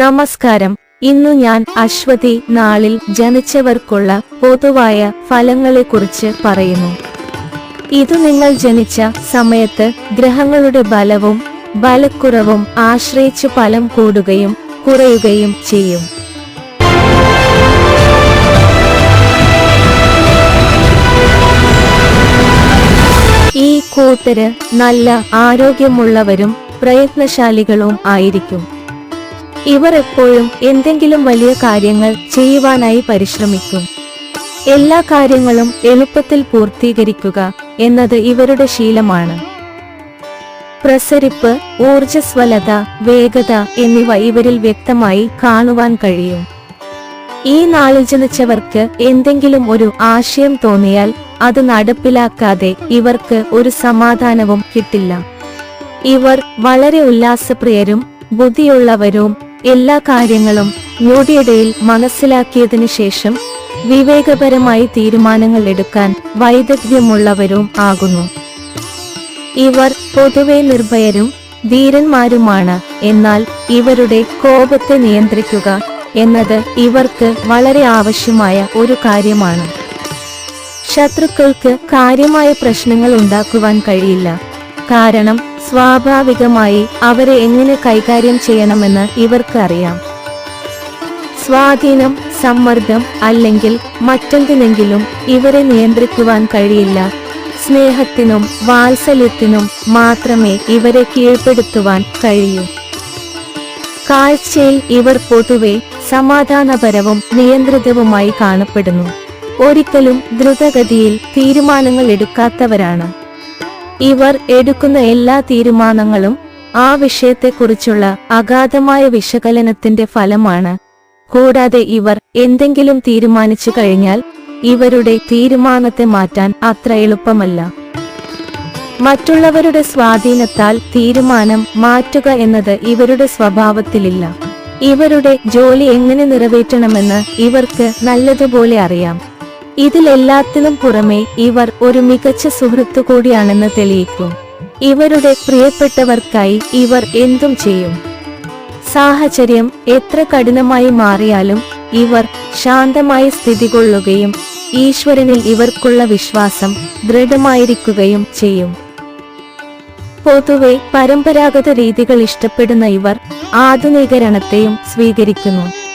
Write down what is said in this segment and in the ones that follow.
നമസ്കാരം. ഇന്നു ഞാൻ അശ്വതി നാളിൽ ജനിച്ചവർക്കുള്ള പൊതുവായ ഫലങ്ങളെക്കുറിച്ച് പറയുന്നു. ഇത് നിങ്ങൾ ജനിച്ച സമയത്ത് ഗ്രഹങ്ങളുടെ ബലവും ബലക്കുറവും ആശ്രയിച്ച് ഫലം കൂടുകയും കുറയുകയും ചെയ്യും. ഈ കൂട്ടര് നല്ല ആരോഗ്യമുള്ളവരും പ്രയത്നശാലികളും ആയിരിക്കും. ഇവർ എപ്പോഴും എന്തെങ്കിലും വലിയ കാര്യങ്ങൾ ചെയ്യുവാനായി പരിശ്രമിക്കും. എല്ലാ കാര്യങ്ങളും എളുപ്പത്തിൽ പൂർത്തീകരിക്കുക എന്നത് ഇവരുടെ ശീലമാണ്. പ്രസരിപ്പ് ഊർജസ്വലത വേഗത എന്നിവ ഇവരിൽ വ്യക്തമായി കാണുവാൻ കഴിയും. ഈ നാളിൽ ജനിച്ചവർക്ക് എന്തെങ്കിലും ഒരു ആശയം തോന്നിയാൽ അത് നടപ്പിലാക്കാതെ ഇവർക്ക് ഒരു സമാധാനവും കിട്ടില്ല. ഇവർ വളരെ ഉല്ലാസപ്രിയരും ബുദ്ധിയുള്ളവരും എല്ലാ കാര്യങ്ങളും ഞൊടിയിടയിൽ മനസ്സിലാക്കിയതിനു ശേഷം വിവേകപരമായി തീരുമാനങ്ങൾ എടുക്കാൻ വൈദഗ്ധ്യമുള്ളവരും ആകുന്നു. ഇവർ പൊതുവെ നിർഭയരും ധീരന്മാരുമാണ്. എന്നാൽ ഇവരുടെ കോപത്തെ നിയന്ത്രിക്കുക എന്നത് ഇവർക്ക് വളരെ ആവശ്യമായ ഒരു കാര്യമാണ്. ശത്രുക്കൾക്ക് കാര്യമായ പ്രശ്നങ്ങൾ ഉണ്ടാക്കുവാൻ കഴിയില്ല. കാരണം സ്വാഭാവികമായി അവരെ എങ്ങനെ കൈകാര്യം ചെയ്യണമെന്ന് ഇവർക്ക് അറിയാം. സ്വാധീനം സമ്മർദ്ദം അല്ലെങ്കിൽ മറ്റെന്തിനെങ്കിലും ഇവരെ നിയന്ത്രിക്കുവാൻ കഴിയില്ല. സ്നേഹത്തിനും വാത്സല്യത്തിനും മാത്രമേ ഇവരെ കീഴ്പ്പെടുത്തുവാൻ കഴിയൂ. കാഴ്ചയിൽ ഇവർ പൊതുവെ സമാധാനപരവും നിയന്ത്രിതവുമായി കാണപ്പെടുന്നു. ഒരിക്കലും ദ്രുതഗതിയിൽ തീരുമാനങ്ങൾ എടുക്കാത്തവരാണ്. ഇവർ എടുക്കുന്ന എല്ലാ തീരുമാനങ്ങളും ആ വിഷയത്തെക്കുറിച്ചുള്ള അഗാധമായ വിശകലനത്തിന്റെ ഫലമാണ്. കൂടാതെ ഇവർ എന്തെങ്കിലും തീരുമാനിച്ചു കഴിഞ്ഞാൽ ഇവരുടെ തീരുമാനത്തെ മാറ്റാൻ അത്ര എളുപ്പമല്ല. മറ്റുള്ളവരുടെ സ്വാധീനത്താൽ തീരുമാനം മാറ്റുക എന്നത് ഇവരുടെ സ്വഭാവത്തിലില്ല. ഇവരുടെ ജോലി എങ്ങനെ നിറവേറ്റണമെന്ന് ഇവർക്ക് നല്ലതുപോലെ അറിയാം. ഇതിലെല്ലാത്തിനും പുറമെ ഇവർ ഒരു മികച്ച സുഹൃത്തു കൂടിയാണെന്ന് തെളിയിക്കും. ഇവരുടെ പ്രിയപ്പെട്ടവർക്കായി ഇവർ എന്തും ചെയ്യും. സാഹചര്യം എത്ര കഠിനമായി മാറിയാലും ഇവർ ശാന്തമായി സ്ഥിതി കൊള്ളുകയും ഈശ്വരനിൽ ഇവർക്കുള്ള വിശ്വാസം ദൃഢമായിരിക്കുകയും ചെയ്യും. പൊതുവെ പരമ്പരാഗത രീതികൾ ഇഷ്ടപ്പെടുന്ന ഇവർ ആധുനികരണത്തെയും സ്വീകരിക്കുന്നു.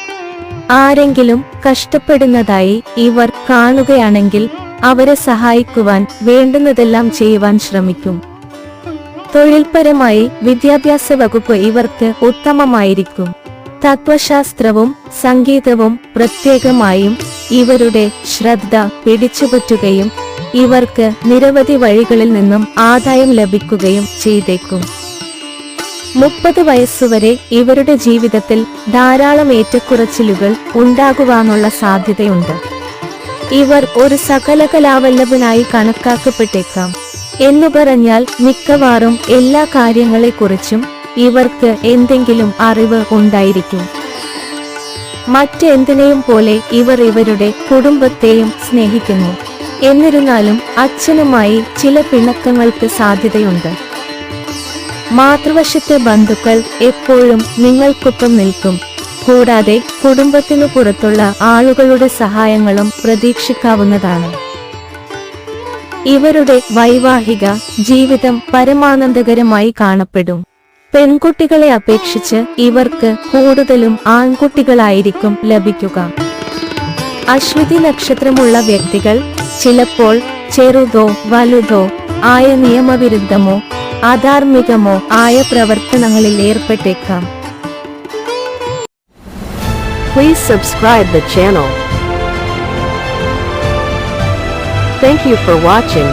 ആരെങ്കിലും കഷ്ടപ്പെടുന്നതായി ഇവർ കാണുകയാണെങ്കിൽ അവരെ സഹായിക്കുവാൻ വേണ്ടുന്നതെല്ലാം ചെയ്യുവാൻ ശ്രമിക്കും. തൊഴിൽപരമായി വിദ്യാഭ്യാസ വകുപ്പ് ഇവർക്ക് ഉത്തമമായിരിക്കും. തത്വശാസ്ത്രവും സംഗീതവും പ്രത്യേകമായും ഇവരുടെ ശ്രദ്ധ പിടിച്ചുപറ്റുകയും ഇവർക്ക് നിരവധി വഴികളിൽ നിന്നും ആദായം ലഭിക്കുകയും ചെയ്തേക്കും. മുപ്പത് വയസ്സുവരെ ഇവരുടെ ജീവിതത്തിൽ ധാരാളം ഏറ്റക്കുറച്ചിലുകൾ ഉണ്ടാകുവാനുള്ള സാധ്യതയുണ്ട്. ഇവർ ഒരു സകല കലാവല്ലഭനായി കണക്കാക്കപ്പെട്ടേക്കാം. എന്നു പറഞ്ഞാൽ മിക്കവാറും എല്ലാ കാര്യങ്ങളെക്കുറിച്ചും ഇവർക്ക് എന്തെങ്കിലും അറിവ് ഉണ്ടായിരിക്കും. മറ്റെന്തിനേയും പോലെ ഇവർ ഇവരുടെ കുടുംബത്തെയും സ്നേഹിക്കുന്നു. എന്നിരുന്നാലും അച്ഛനുമായി ചില പിണക്കങ്ങൾക്ക് സാധ്യതയുണ്ട്. മാതൃവശത്തെ ബന്ധുക്കൾ എപ്പോഴും നിങ്ങൾക്കൊപ്പം നിൽക്കും. കൂടാതെ കുടുംബത്തിനു പുറത്തുള്ള ആളുകളുടെ സഹായങ്ങളും പ്രതീക്ഷിക്കാവുന്നതാണ്. ഇവരുടെ വൈവാഹിക ജീവിതം പരമാനന്ദകരമായി കാണപ്പെടും. പെൺകുട്ടികളെ അപേക്ഷിച്ച് ഇവർക്ക് കൂടുതലും ആൺകുട്ടികളായിരിക്കും ലഭിക്കുക. അശ്വതി നക്ഷത്രമുള്ള വ്യക്തികൾ ചിലപ്പോൾ ചെറുതോ വലുതോ ആയ നിയമവിരുദ്ധമോ അധാർമികമോ ആയ പ്രവർത്തനങ്ങളിൽ ഏർപ്പെട്ടേക്കാം Please subscribe the channel. Thank you for watching.